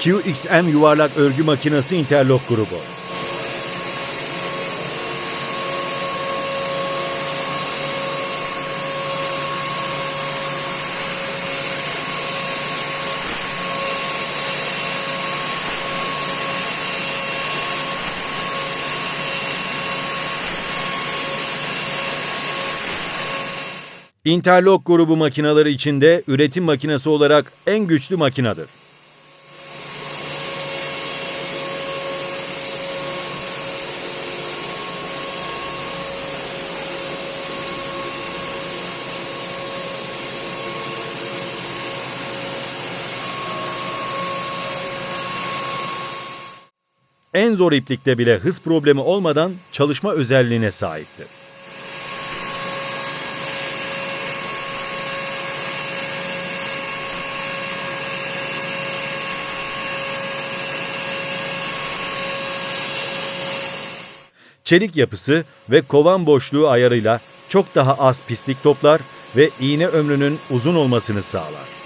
QXM yuvarlak örgü makinesi interlock grubu. Interlock grubu makineleri içinde üretim makinesi olarak en güçlü makinedir. En zor iplikte bile hız problemi olmadan çalışma özelliğine sahiptir. Çelik yapısı ve kovan boşluğu ayarıyla çok daha az pislik toplar ve iğne ömrünün uzun olmasını sağlar.